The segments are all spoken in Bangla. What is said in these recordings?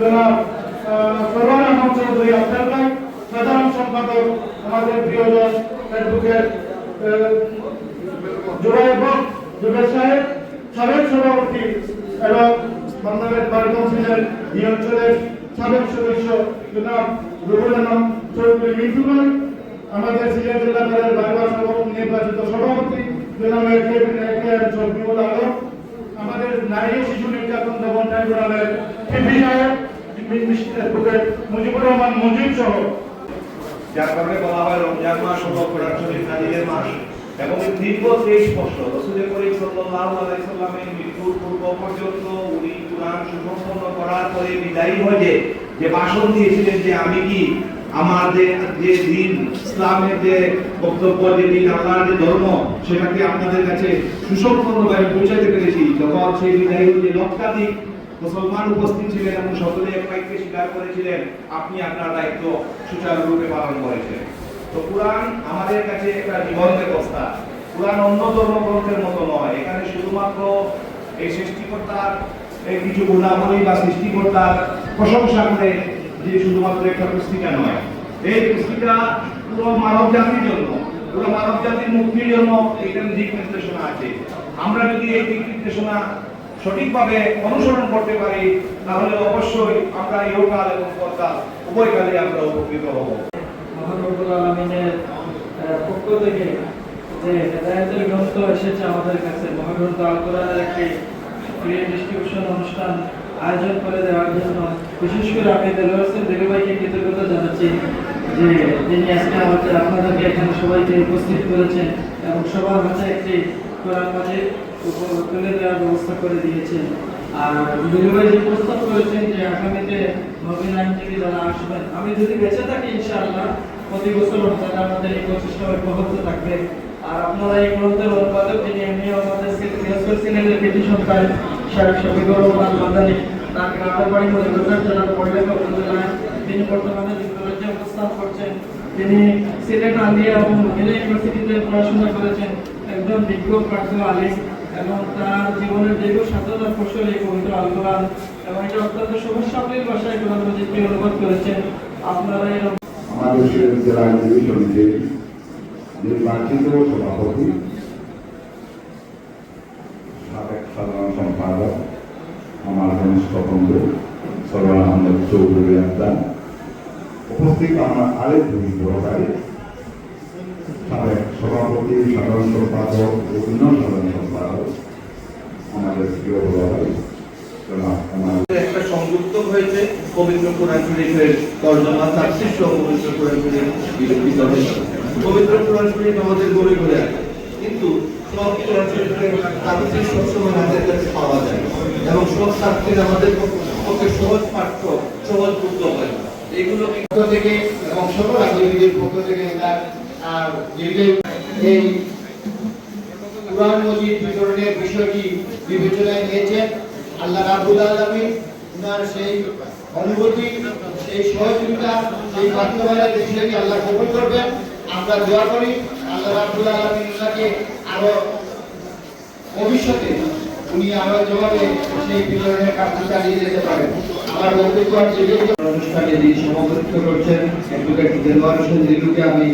জনাব সরওয়ার আহমদ চৌধুরী আফতার ভাই সাধারণ সম্পাদক আমাদের প্রিয়জন অ্যাডভোকেট জুবাইর হক জুবের সাহেব, সাবেক সভাপতি এবং বাংলাদেশ বার কাউন্সিলের এই অঞ্চলের সাবেক সদস্য জনাব আলম চৌধুরী মিন্টু ভাই আমাদের সিলেট জেলা দলের বারবার সভাপতি, নির্বাচিত সভাপতি জনাব একেএম শফিউল আলম, আমাদের নারী শিশু নির্যাতন দমন ট্রাইব্যুনালের অ্যাডভোকেট মুজিবুর রহমান মুজিব সহ। যার কারণে বলা হয় রমজান মাস হল কোরআন শরীফ মাস এবং দীর্ঘ তেইশ বছর। রসুলের করিম আলাইহি মৃত্যুর পূর্ব পর্যন্ত উনি কোরআন সুসম্পন্ন করার পরে বিদায়ী হয়ে যে ভাষণ দিয়েছিলেন যে আমি কি আমার যে যে দিন, ইসলামের যে বক্তব্য, যে দিন, আল্লাহর যে ধর্ম সেটাকে আপনাদের কাছে সুসম্পন্নভাবে পৌঁছাতে পেরেছি? যখন সেই বিদায়ী যে লক্ষাধিক মুসলমান উপস্থিত ছিলেন এবং সকলে এক বাক্যে স্বীকার করেছিলেন, আপনি আপনার দায়িত্ব সুচারুরূপে পালন করেছেন। তো কোরআন আমাদের কাছে একটা জীবন ব্যবস্থা। কোরআন অন্য ধর্মগ্রন্থের মতো নয়। এখানে শুধুমাত্র এই সৃষ্টিকর্তার, এই কিছু গুণাবলী বা সৃষ্টিকর্তার প্রশংসা করে যে শুধুমাত্র একটা পুস্তিকা নয়। এই পুস্তিকা পুরো মানব জাতির জন্য, পুরো মানব জাতির মুক্তির জন্য এখানে দিক নির্দেশনা আছে। আমরা যদি এই দিক নির্দেশনা সঠিকভাবে অনুসরণ করতে পারি, তাহলে অবশ্যই আমরা ইহকাল এবং পরকাল উভয়কালে আমরা উপকৃত হব। মহান রব্বুল আলমিনের পক্ষ থেকে যে হেদায়তের গ্রন্থ এসেছে আমাদের কাছে মহাগ্রন্থ আল একটি ফ্রি ডিস্ট্রিবিউশন অনুষ্ঠান আয়োজন করে দেওয়ার জন্য বিশেষ করে আমি দেলোয়ার হোসেন ভাইকে কৃতজ্ঞতা জানাচ্ছি যে তিনি আজকে আমাদের আপনাদেরকে এখানে সবাইকে উপস্থিত করেছেন এবং সবার হাতে একটি কোরআন মাঝে তুলে দেওয়ার ব্যবস্থা করে দিয়েছেন। আর দেলু যে প্রস্তাব করেছেন যে আগামীতে নবীন আইনজীবী যারা আসবেন, আমি যদি বেঁচে থাকি ইনশাআল্লাহ, প্রতি বছর রমজানে আমাদের এই প্রচেষ্টা অব্যাহত থাকবে। আর আপনারা এই গ্রন্থের অনুবাদক যিনি এমনি আমাদের সিলেটের পিটিশন পাই শাহেব শফিকুর রহমান মাদানী, তার গ্রামের বাড়ি মধ্যে জেলার পরিলেখক উপজেলায় তিনি বর্তমানে যুক্তরাজ্যে অবস্থান করছেন। তিনি সিলেট আলিয়া এবং ইউনিভার্সিটিতে পড়াশোনা করেছেন। একজন বিজ্ঞ প্রার্থী আলিম এবং তার জীবনের দীর্ঘ সাধনার ফসল এই পবিত্র কোরআন এবং এটা অত্যন্ত সহজ সাবলীল ভাষায় কোরআন অনুবাদ করেছেন। আপনারা এই সিলেট জেলা আইনজীবী সমিতির নির্বাচিত সভাপতি, সাবেক সাধারণ সম্পাদক, আমার ঘনিষ্ঠ বন্ধু সরওয়ার আহমদ চৌধুরী আক্তার, উপস্থিত আমার আরেক দুই ভাই সাবেক সভাপতি, সাধারণ সম্পাদক অন্য সাধারণ সম্পাদক আমাদের প্রিয় বড় ভাই জনাব আমার একটা সংযুক্ত হয়েছে পবিত্র কোরআন তর্জমা, তাফসীর সহ পবিত্র কোরআন পবিত্র কোরআন আমাদের গড়ে গড়ে আছে কিন্তু সহজ সহজ বুদ্ধ হয় এগুলো থেকে এবং থেকে আর যেগুলো এই কোরআন মজিদ বিষয়টি বিবেচনায় নিয়েছেন। আল্লাহ রাবুল আলমী উনার সেই অনুভূতি, সেই সহযোগিতা, সেই বাস্তবায়নের বিষয়টি আল্লাহ কবুল করবেন। আমরা দোয়া করি, আল্লাহ রাবুল আলমী উনাকে আরও ভবিষ্যতে উনি আরও সেই বিতরণের কাজটি চালিয়ে যেতে পারেন। আমার বক্তব্য অনুষ্ঠানে যিনি করছেন, অ্যাডভোকেট হোসেন জিলুকে আমি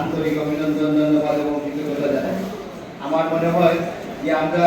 আন্তরিক অভিনন্দন, ধন্যবাদ এবং কৃতজ্ঞতা জানাই। আমার মনে হয় যে আমরা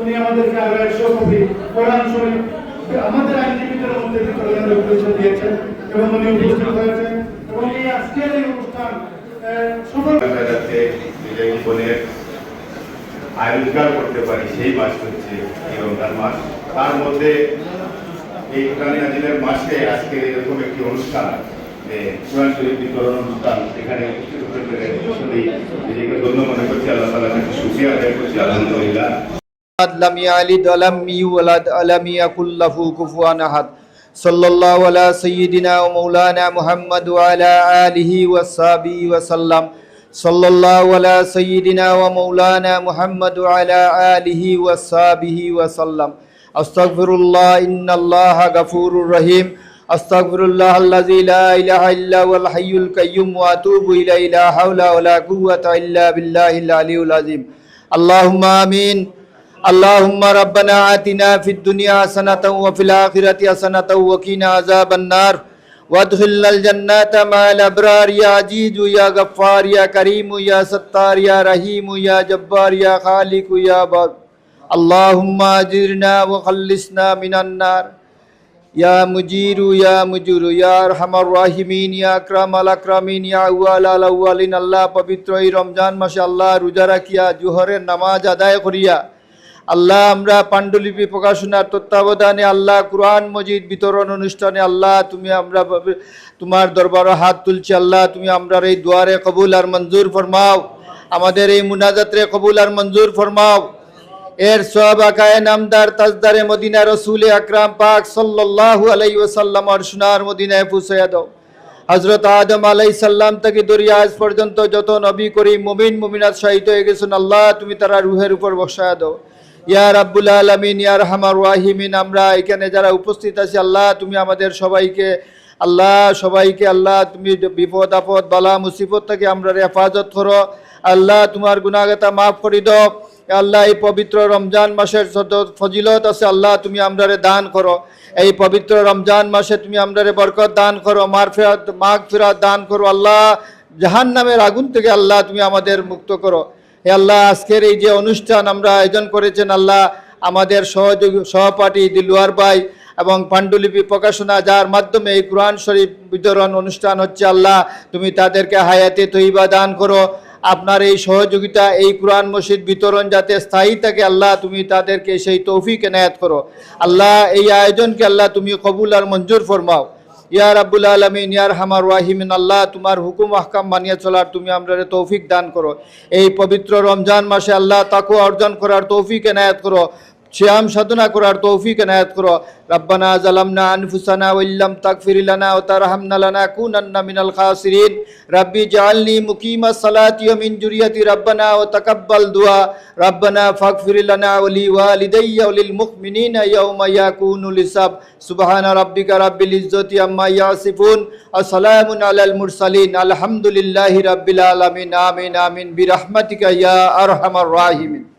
উনি আমাদেরকে আরও একশো কপি কোরআন শরীফ আমাদের আইনজীবীদের মধ্যে বিতরণের উপদেশ দিয়েছেন এবং উনি উপস্থিত হয়েছেন। এবং এই আজকের এই অনুষ্ঠান করতে পারি, সেই মাস হচ্ছে রমজান মাস। তার মধ্যে এই কোরআন মাসে আজকে এরকম একটি অনুষ্ঠান কোরআন শরীফ বিতরণ অনুষ্ঠান এখানে নিজেকে ধন্য মনে করছি, আল্লাহ কাছে সুক্রিয়া আদায় করছি, আলহামদুলিল্লাহ। لم يلد ولم يولد ولم يكن له كفوا أحد صلى الله على سيدنا ومولانا محمد وعلى آله وصحبه وسلم صلى الله على سيدنا ومولانا محمد وعلى آله وصحبه وسلم أستغفر الله إن الله غفور رحيم أستغفر الله الذي لا إله إلا هو الحي القيوم وأتوب إليه لا حول ولا قوة إلا بالله العلي العظيم اللهم آمين اللهم ربنا آتنا في الدنيا حسنة وفي الآخرة حسنة وقنا عذاب النار وادخلنا الجنة مع الأبرار يا عزيز يا غفار يا كريم يا ستار يا رحيم يا جبار يا خالق يا بار اللهم أجرنا وخلصنا من النار يا مجير يا مجير يا أرحم الراحمين يا أكرم الأكرمين يا أول الأولين আল্লাহ পবিত্র এই রমজান মাসে আল্লাহ রোজা রাখিয়া জোহরের নামাজ আদায় করিয়া আল্লাহ, আমরা পাণ্ডুলিপি প্রকাশনার তত্ত্বাবধানে আল্লাহ, কুরআন মজিদ বিতরণ অনুষ্ঠানে আল্লাহ, তুমি আমরা তোমার দরবারে হাত তুলছি আল্লাহ, তুমি আমরার এই দুয়ারে কবুল আর মঞ্জুর ফরমাও। আমাদের এই মুনাজাতরে কবুল আর মঞ্জুর ফরমাও। এর সব আকায় নামদার তাজদারে মদিনা রসুল আকরাম পাক সাল্লাল্লাহু আলাইহি ওয়াসাল্লাম আর সোনার মদিনায় দাও। হজরত আদম আলাই সাল্লাম থেকে দরিয়া আজ পর্যন্ত যত নবী করি মুমিন, মুমিনাত শহীদ হয়ে গেছেন, আল্লাহ, তুমি তারা রুহের উপর বসায়া দাও। ইয়া রাব্বুল আলামিন, ইয়া রহমান রাহিমিন, আমরা এখানে যারা উপস্থিত আছি, আল্লাহ তুমি আমাদের সবাইকে, আল্লাহ সবাইকে, আল্লাহ তুমি বিপদ, আপদ, বালা, মুসিবত থেকে আমরা হেফাজত করো। আল্লাহ তোমার গুণাগাতা মাফ করে দাও। আল্লাহ, এই পবিত্র রমজান মাসের ফজিলত আছে, আল্লাহ তুমি আমরারে দান করো। এই পবিত্র রমজান মাসে তুমি আমরারে বরকত দান করো, মার ফেরাত, মাঘ ফেরাত দান করো। আল্লাহ জাহান নামের আগুন থেকে আল্লাহ তুমি আমাদের মুক্ত করো। হে আল্লাহ, আজকের এই যে অনুষ্ঠান আমরা আয়োজন করেছেন, আল্লাহ আমাদের সহযোগী, সহপাঠী দিলুয়ার ভাই এবং পাণ্ডুলিপি প্রকাশনা, যার মাধ্যমে এই কোরআন শরীফ বিতরণ অনুষ্ঠান হচ্ছে, আল্লাহ তুমি তাদেরকে হায়াতে তৈবা দান করো। আপনার এই সহযোগিতা, এই কোরআন মসজিদ বিতরণ যাতে স্থায়ী থাকে, আল্লাহ তুমি তাদেরকে সেই তৌফিক এনায়াত করো। আল্লাহ, এই আয়োজনকে আল্লাহ তুমি কবুল আর মঞ্জুর ফরমাও। ইয়া রাব্বুল আলমিন ইয়ার হামার ওয়াহিমিন আল্লাহ তোমার হুকুম আহকাম মানিয়ে চলার তুমি আমরা তৌফিক দান করো। এই পবিত্র রমজান মাসে আল্লাহ তাকু অর্জন করার তৌফিক এনায়াত করো। শ্যাম সাধনা করার তৌফিক এনায়াত করো রব্বানা জালামনা আনফুসানা ওয়াল্লাম তাগফির লানা ওয়া তারহামনা লানাকুনান্না মিনাল খাসিরিন রাব্বি জাআলনি মুকিমাস সালাতি ওয়া মিন যুরিয়াতি রব্বানা ওয়া তাকাব্বাল দুআ রব্বানা ফাগফির লানা ওয়া লি ওয়ালিদাইয়া ওয়া লিল মুমিনিনা ইয়াওমা ইয়াকুনুল হিসাব সুবহানা রাব্বিকা রাব্বিল ইজ্জতি আম্মা ইয়াসিফুন ওয়া সালামুন আলাল মুরসালিন আলহামদুলিল্লাহি রাব্বিল আলামিন আমিন আমিন বিরহমাতিকা ইয়া আরহামার রাহিমিন